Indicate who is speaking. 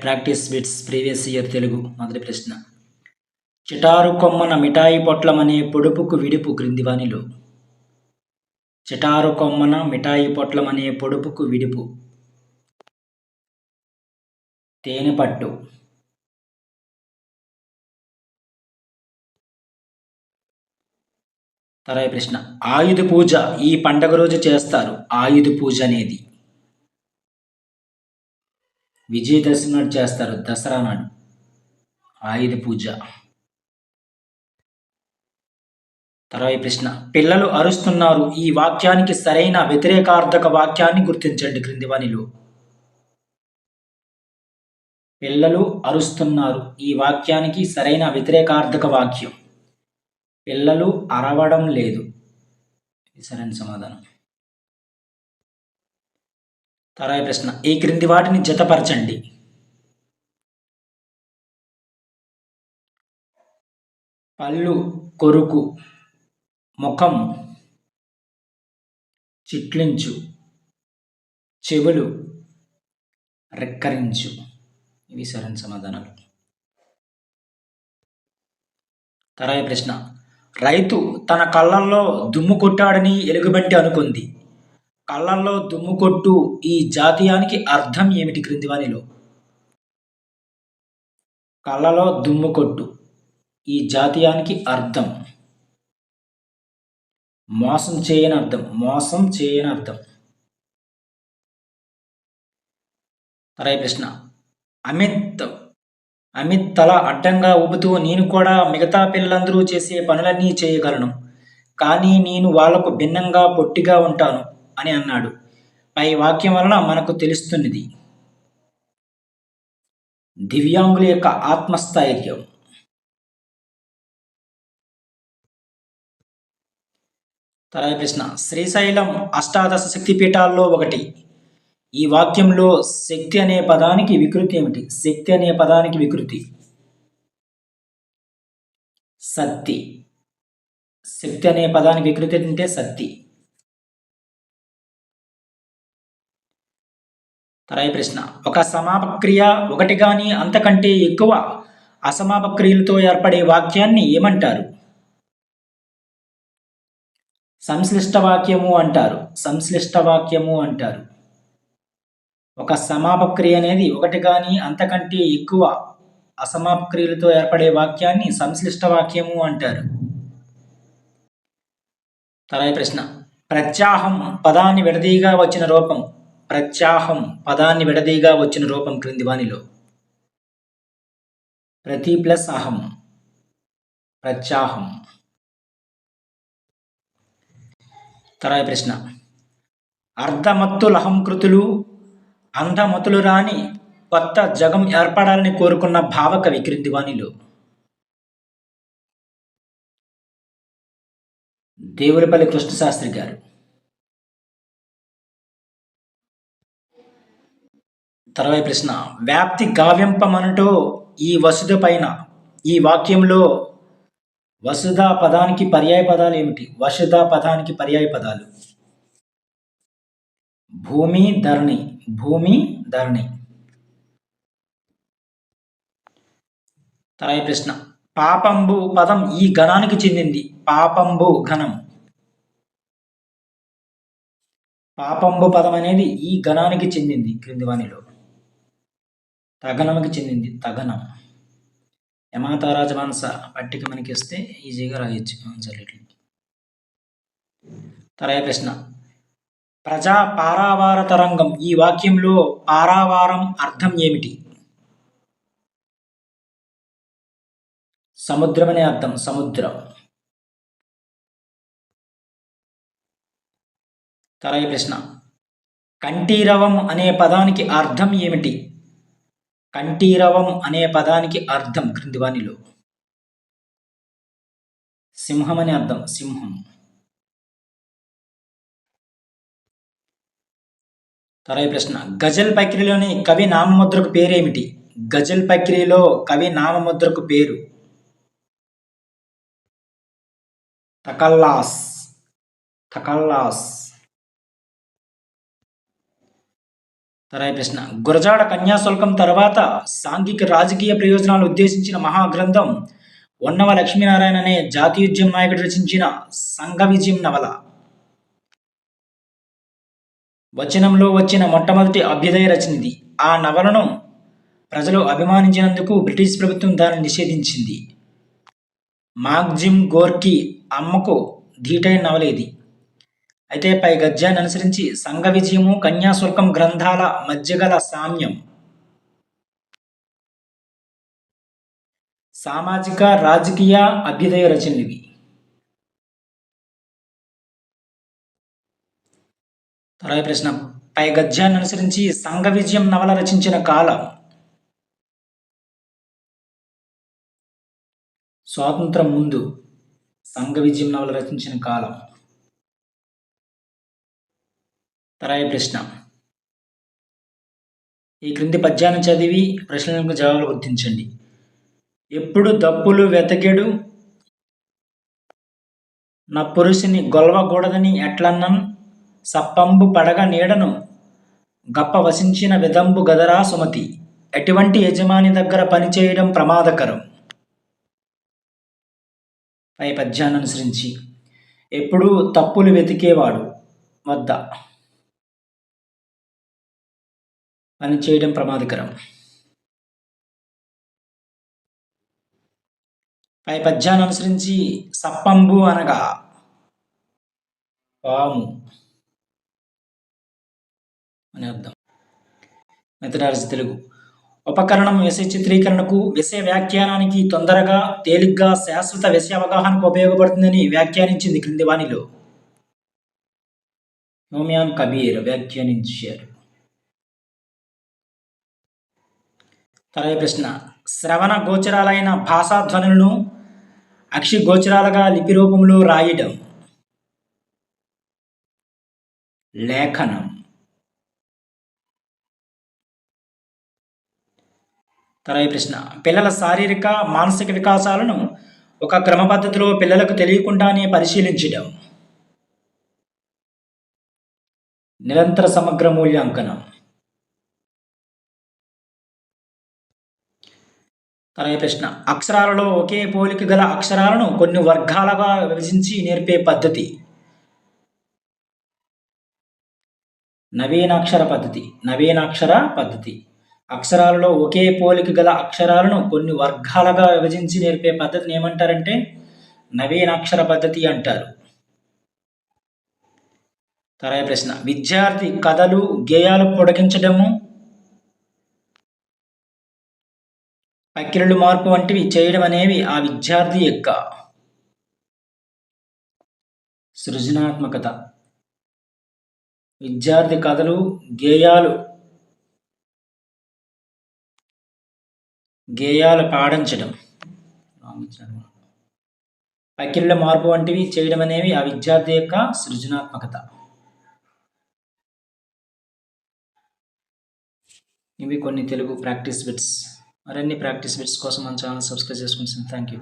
Speaker 1: Practice bits previous year Telugu మొదటి ప్రశ్న. చిటారు కొమ్మన మిఠాయి పొట్లమనే పొడుపుకు విడుపు క్రిందివానిలో చిటారు కొమ్మన మిఠాయి పొట్లమనే పొడుపుకు విడుపు. తేనె పట్టు. తర్వాత ప్రశ్న. ఆయుధ పూజ ఈ పండగ రోజు చేస్తారు. ఆయుధ పూజ అనేది. విజయదశమి నాడు చేస్తారు దసరా నాడు. ఆయుధ పూజ. తర్వాత ప్రశ్న. పిల్లలు అరుస్తున్నారు. ఈ వాక్యానికి సరైన వ్యతిరేకార్థక వాక్యాన్ని గుర్తించండి క్రింది వానిలో పిల్లలు అరుస్తున్నారు. ఈ వాక్యానికి సరైన వ్యతిరేకార్థక వాక్యం. పిల్లలు అరవడం లేదు. సరైన సమాధానం. తర్వాత ప్రశ్న. ఈ క్రింది వాటిని జతపరచండి. పళ్ళు కొరుకు ముఖం చిట్లించు చెవులు రెక్కరించు. ఇవి సరైన సమాధానాలు. తర్వాత ప్రశ్న. రైతు తన కళ్ళల్లో దుమ్ము కొట్టాడని ఎలుగుబంటి అనుకుంది. కళ్ళల్లో దుమ్ము కొట్టు ఈ జాతీయానికి అర్థం ఏమిటి క్రింది వానిలో కళ్ళలో దుమ్ము కొట్టు ఈ జాతీయానికి అర్థం. మోసం చేయని అర్థం. మోసం చేయని అర్థం. తరై ప్రశ్న. అమిత్ అమిత్ తల అడ్డంగా ఊపుతూ నేను కూడా మిగతా పిల్లలందరూ చేసే పనులన్నీ చేయగలను. కానీ నేను వాళ్ళకు భిన్నంగా పొట్టిగా ఉంటాను. అని అన్నాడు. పై వాక్యం వలన మనకు తెలుస్తున్నది. దివ్యాంగుల యొక్క ఆత్మస్థైర్యం. తర్వాత ప్రశ్న శ్రీశైలం అష్టాదశ శక్తిపీఠాల్లో ఒకటి. ఈ వాక్యంలో శక్తి అనే పదానికి వికృతి ఏమిటి? శక్తి అనే పదానికి వికృతి. సత్తి. శక్తి అనే పదానికి వికృతి అంటే సత్తి. తరాయి ప్రశ్న. ఒక సమాపక్రియ ఒకటి కానీ అంతకంటే ఎక్కువ అసమాపక్రియలతో ఏర్పడే వాక్యాన్ని ఏమంటారు? సంశ్లిష్ట వాక్యము అంటారు. సంశ్లిష్ట వాక్యము అంటారు. ఒక సమాపక్రియ అనేది ఒకటి కానీ అంతకంటే ఎక్కువ అసమాపక్రియలతో ఏర్పడే వాక్యాన్ని సంశ్లిష్ట వాక్యము అంటారు. తరాయి ప్రశ్న. ప్రత్యాహం పదాన్ని విడదీగా వచ్చిన రూపం. ప్రత్యాహం పదాన్ని విడదీగా వచ్చిన రూపం క్రింది వానిలో. ప్రతి ప్లస్ అహం ప్రత్యాహం. తర్వాత ప్రశ్న. అర్ధమత్తులహంకృతులు అంధమతులు రాని కొత్త జగం ఏర్పడాలని కోరుకున్న భావకవి క్రింది దేవులపల్లి కృష్ణశాస్త్రి గారు. తర్వాత ప్రశ్న వ్యాప్తి గావ్యంపమనుటో ఈ వసుధ పైన ఈ వాక్యంలో వసుధ పదానికి పర్యాయ పదాలు ఏమిటి? వసుధ పదానికి పర్యాయ పదాలు. భూమి ధరణి భూమి ధరణి. తర్వాత ప్రశ్న పాపంబు పదం ఈ గణానికి చెందింది. పాపంబు ఘనం. పాపంబు పదం అనేది ఈ గణానికి చెందింది క్రింది వాణిలో. తగనముకి చెందింది తగనం. యమాతారాజమాంస పట్టిక మనకి ఇస్తే ఈజీగా రాయొచ్చు ఆన్సర్ ఇట్లా తర్వాత ప్రశ్న. ప్రజా పారావార తరంగం ఈ వాక్యంలో పారావారం అర్థం ఏమిటి? సముద్రం అనే అర్థం సముద్రం. తర్వాత ప్రశ్న. కంఠీరవం అనే పదానికి అర్థం ఏమిటి? కంఠీరవం అనే పదానికి అర్థం క్రింది వానిలో సింహం అనే అర్థం సింహం. తర్వాత ప్రశ్న గజల్ పక్రియలోని కవి నామముద్రకు పేరేమిటి? గజల్ పక్రియలో కవి నామముద్రకు పేరు? తకల్లాస్ తకల్లాస్. తర్వాత ప్రశ్న. గురజాడ కన్యాశుల్కం తర్వాత సాంఘిక రాజకీయ ప్రయోజనాలు ఉద్దేశించిన మహాగ్రంథం ఉన్నవ లక్ష్మీనారాయణ అనే జాతీయోద్యమ నాయకుడు రచించిన సంఘ విజయం నవల. వచనంలో వచ్చిన మొట్టమొదటి అభ్యుదయ రచనది. ఆ నవలను ప్రజలు అభిమానించినందుకు బ్రిటిష్ ప్రభుత్వం దానిని నిషేధించింది. మాగ్జిమ్ గోర్కి అమ్మకు ధీటైన నవల ఇది. అయితే పై గద్యాన్ని అనుసరించి సంఘ విజయము కన్యాశుల్కం గ్రంథాల మధ్య గల సామ్యం. సామాజిక రాజకీయ అభ్యుదయ రచనలు ఇవి తర్వాత ప్రశ్న. పై గద్యాన్ని అనుసరించి సంఘ విజయం నవల రచించిన కాలం. స్వాతంత్రం ముందు సంఘ విజయం నవల రచించిన కాలం. తరాయి ప్రశ్న. ఈ క్రింది పద్యాన్ని చదివి ప్రశ్నలకు జవాబులు గుర్తించండి. ఎప్పుడు దప్పులు వెతకెడు? నా పురుషుని గొల్వకూడదని ఎట్లన్నన్? సప్పంబు పడగ నీడను? గప్ప వసించిన విదంబు గదరా సుమతి? ఎటువంటి యజమాని దగ్గర పనిచేయడం ప్రమాదకరం? పై పద్యాన్ని అనుసరించి ఎప్పుడూ తప్పులు వెతికేవాడు వద్ద. పని చేయడం ప్రమాదకరం. పై పద్యాన్ని అనుసరించి సప్పంబు అనగా పాము అని అర్థం. మెథడాలజీ తెలుగు. ఉపకరణం విషయ చిత్రీకరణకు విషయ వ్యాఖ్యానానికి తొందరగా తేలిగ్గా శాశ్వత విషయ అవగాహనకు ఉపయోగపడుతుందని వ్యాఖ్యానించింది క్రింది వాణిలో. హోమియాన్ కబీర్ వ్యాఖ్యానించారు. తర్వాత ప్రశ్న. శ్రవణ గోచరాలైన భాషా ధ్వనులను అక్షి గోచరాలుగా లిపి రూపంలో రాయడం. లేఖనం. తర్వాత ప్రశ్న. పిల్లల శారీరక మానసిక వికాసాలను ఒక క్రమ పద్ధతిలో పిల్లలకు తెలియకుండానే పరిశీలించడం. నిరంతర సమగ్ర మూల్యాంకనం. తర్వాత ప్రశ్న. అక్షరాలలో ఒకే పోలిక గల అక్షరాలను కొన్ని వర్గాలుగా విభజించి నేర్పే పద్ధతి. నవీనాక్షర పద్ధతి. నవీనాక్షర పద్ధతి. అక్షరాలలో ఒకే పోలిక గల అక్షరాలను కొన్ని వర్గాలుగా విభజించి నేర్పే పద్ధతిని ఏమంటారంటే నవీనాక్షర పద్ధతి అంటారు. తర్వాత ప్రశ్న. విద్యార్థి కథలు గేయాలు పొడిగించడము పక్కిరలు మార్పు వంటివి చేయడం అనేవి ఆ విద్యార్థి యొక్క సృజనాత్మకత. విద్యార్థి కథలు గేయాలు గేయాలు పాడించడం. అఖిల మార్పు వంటివి చేయడం అనేవి ఆ విద్యార్థి యొక్క సృజనాత్మకత. ఇవి కొన్ని తెలుగు ప్రాక్టీస్ బిట్స్. మరిన్ని ప్రాక్టీస్ బిట్స్ కోసం మన ఛానల్ సబ్స్క్రైబ్ చేసుకుంటాను థ్యాంక్ యూ